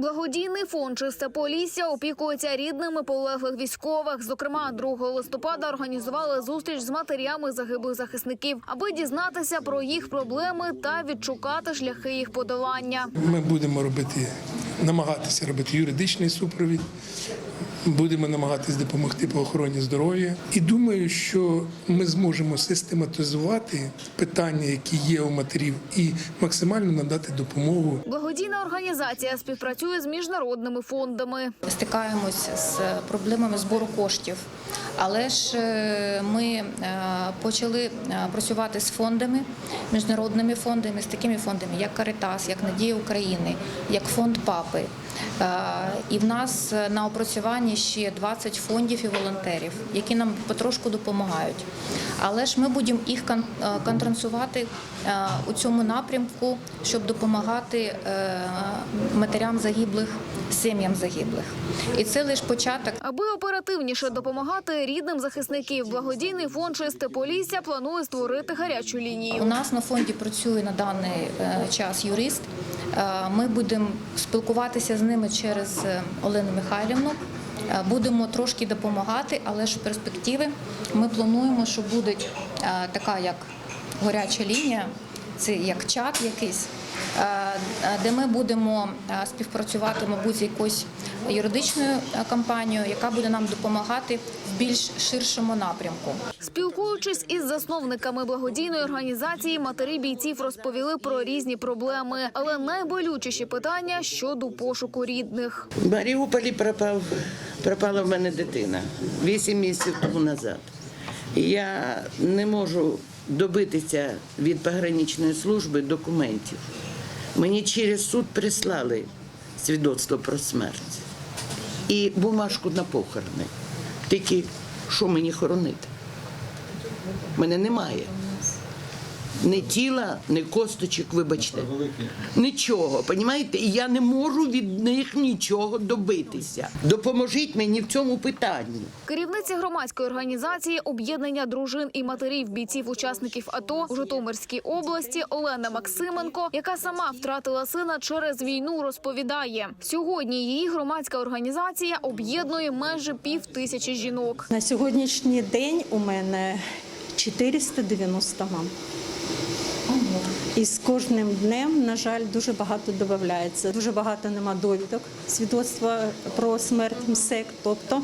Благодійний фонд Чисте Полісся опікується рідними полеглих військових. Зокрема, 2 листопада організували зустріч з матерями загиблих захисників, аби дізнатися про їх проблеми та відшукати шляхи їх подолання. Ми будемо робити, намагатися робити юридичний супровід, будемо намагатися допомогти по охороні здоров'я. І думаю, що ми зможемо систематизувати питання, які є у матерів, і максимально надати допомогу Благодійна організація співпрацює з міжнародними фондами. стикаємось з проблемами збору коштів. Але ж е, ми е, почали е, працювати з фондами, міжнародними фондами, з такими фондами, як Каритас, як Надія України, як фонд ПАПи. І в нас на опрацюванні ще 20 фондів і волонтерів, які нам потрошку допомагають. Але ж ми будемо їх е, контрансувати е, у цьому напрямку, щоб допомагати е, матерям загиблих, сім'ям загиблих. І це лише початок. Аби оперативніше допомагати рідним захисників, благодійний фонд Чисте Полісся планує створити гарячу лінію. У нас на фонді працює на даний час юрист. Ми будемо спілкуватися з ними через Олену Михайлівну. Е, Будемо трошки допомагати, але ж в перспективи ми плануємо, що буде така як гаряча лінія, це як чат якийсь, е, е, де ми будемо співпрацювати, мабуть, з якоюсь юридичною компанією, яка буде нам допомагати в більш ширшому напрямку. Спілкуючись із засновниками благодійної організації, матері бійців розповіли про різні проблеми, але найболючіші питання щодо пошуку рідних. В Маріуполі пропав, пропала в мене дитина 8 місяців тому назад. Я не можу добитися від пограничної служби документів. Мені через суд прислали свідоцтво про смерть і бумажку на похорони. Тільки що мені хоронити? Мене немає. Ні тіла, ні косточок, вибачте. Нічого, понімаєте? І я не можу від них нічого добитися. Допоможіть мені в цьому питанні. Керівниця громадської організації об'єднання дружин і матерів бійців учасників АТО у Житомирській області Олена Максименко, яка сама втратила сина через війну, розповідає сьогодні. Її громадська організація об'єднує майже пів тисячі жінок. На сьогоднішній день у мене 490 мам. І з кожним днем, на жаль, дуже багато додається. Дуже багато нема довідок свідоцтва про смерть МСЕК. Тобто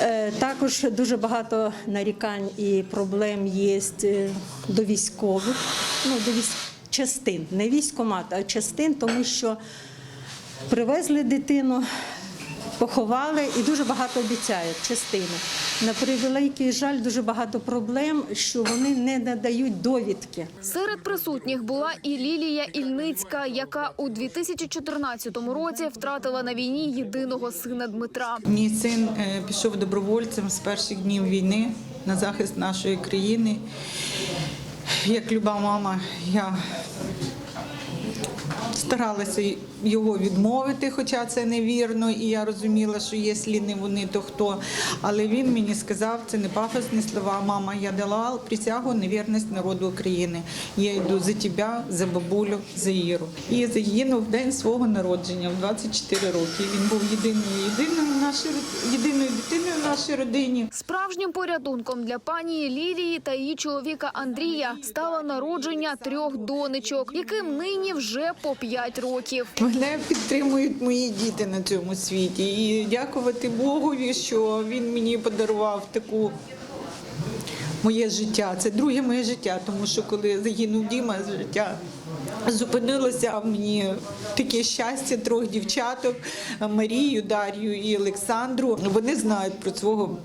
е, також дуже багато нарікань і проблем є е, до військових, ну до військ... частин, не військомат, а частин, тому що привезли дитину, поховали і дуже багато обіцяють частини. На превеликий жаль, дуже багато проблем, що вони не надають довідки. Серед присутніх була і Лілія Ільницька, яка у 2014 році втратила на війні єдиного сина Дмитра. Мій син е, пішов добровольцем з перших днів війни на захист нашої країни. Як люба мама, я старалася його відмовити, хоча це невірно, і я розуміла, що якщо не вони, то хто. Але він мені сказав, це не пафосні слова. Мама, я дала присягу на вірність народу України. Я йду за тебе, за бабулю, за Іру. І загинув день свого народження в 24 роки. Він був єдиною, єдиною в єдиною дитиною в нашій родині. Справжнім порятунком для пані Лілії та її чоловіка Андрія стало народження трьох донечок, яким нині вже по 5 років. Мене підтримують мої діти на цьому світі. І дякувати Богові, що він мені подарував таку моє життя. Це друге моє життя, тому що коли загинув Діма, життя зупинилося. А мені таке щастя трьох дівчаток Марію, Дар'ю і Олександру. Вони знають про свого.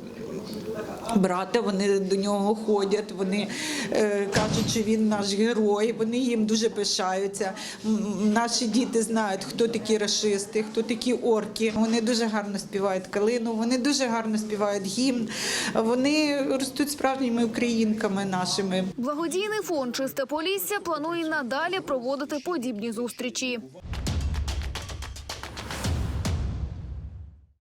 Брата, вони до нього ходять, вони е, кажуть, що він наш герой, вони їм дуже пишаються. Наші діти знають, хто такі рашисти, хто такі орки. Вони дуже гарно співають калину, вони дуже гарно співають гімн. Вони ростуть справжніми українками нашими. Благодійний фонд Чисте Полісся планує надалі проводити подібні зустрічі.